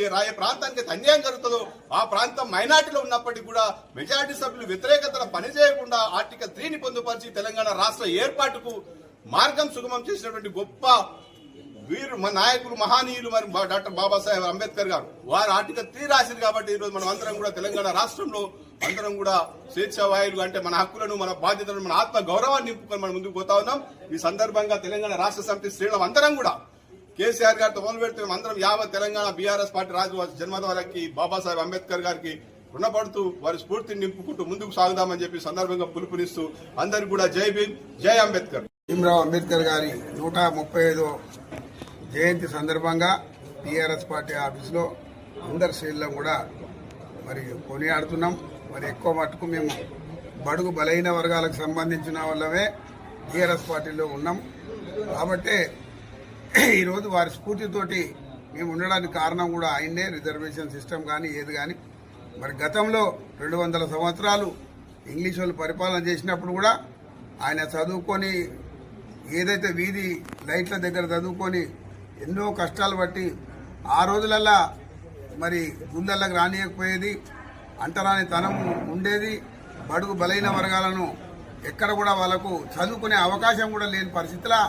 ఏ రాయ ప్రాంతానికి అన్యాయం జరుగుతుందో ఆ ప్రాంతం మైనార్టీలో ఉన్నప్పటికీ కూడా మెజారిటీ సభ్యులు వ్యతిరేకతను పనిచేయకుండా ఆర్టికల్ త్రీని పొందుపరిచి తెలంగాణ రాష్ట్ర ఏర్పాటుకు మార్గం సుగమం చేసినటువంటి గొప్ప వీరు మన నాయకులు మహానీయులు మరి డాక్టర్ బాబాసాహెబ్ అంబేద్కర్ గారు. వారు ఆర్టికల్ త్రీ రాసింది కాబట్టి ఈరోజు మనం అందరం కూడా తెలంగాణ రాష్ట్రంలో అందరం కూడా స్వేచ్ఛా వాయువులు అంటే మన హక్కులను మన బాధ్యతలను మన ఆత్మ గౌరవాన్ని నింపుకొని మనం ముందుకు పోతా ఉన్నాం. ఈ సందర్భంగా తెలంగాణ రాష్ట్ర సమితి శ్రేణులు అందరం కూడా కేసీఆర్ గారితో మొదలు పెడితే అందరం యావత్ తెలంగాణ బీఆర్ఎస్ పార్టీ రాజు జన్మదినాలకి బాబాసాహెబ్ అంబేద్కర్ గారికి రుణపడుతూ వారి స్ఫూర్తిని నింపుకుంటూ ముందుకు సాగుదామని చెప్పి సందర్భంగా పిలుపునిస్తూ అందరికి కూడా జై భీమ్ జై అంబేద్కర్. భీమరావు అంబేద్కర్ గారి నూట ముప్పై ఐదో జయంతి సందర్భంగా టీఆర్ఎస్ పార్టీ ఆఫీసులో అందరి శ్రేణులను కూడా మరి కొనియాడుతున్నాం. మరి ఎక్కువ మటుకు మేము బడుగు బలహీన వర్గాలకు సంబంధించిన వాళ్ళమే టీఆర్ఎస్ పార్టీలో ఉన్నాం. కాబట్టి ఈరోజు వారి స్ఫూర్తితోటి మేము ఉండడానికి కారణం కూడా ఆయన్నే. రిజర్వేషన్ సిస్టమ్ కానీ ఏది కానీ మరి గతంలో రెండు వందల సంవత్సరాలు ఇంగ్లీష్ వాళ్ళు పరిపాలన చేసినప్పుడు కూడా ఆయన చదువుకొని ఏదైతే వీధి లైట్ల దగ్గర చదువుకొని ఎన్నో కష్టాలు పట్టి ఆ రోజులల్లా మరి గుళ్ళల్లోకి రానియకపోయేది అంటరాని తనం ఉండేది బడుగు బలైన వర్గాలను ఎక్కడ కూడా వాళ్ళకు చదువుకునే అవకాశం కూడా లేని పరిస్థితిలో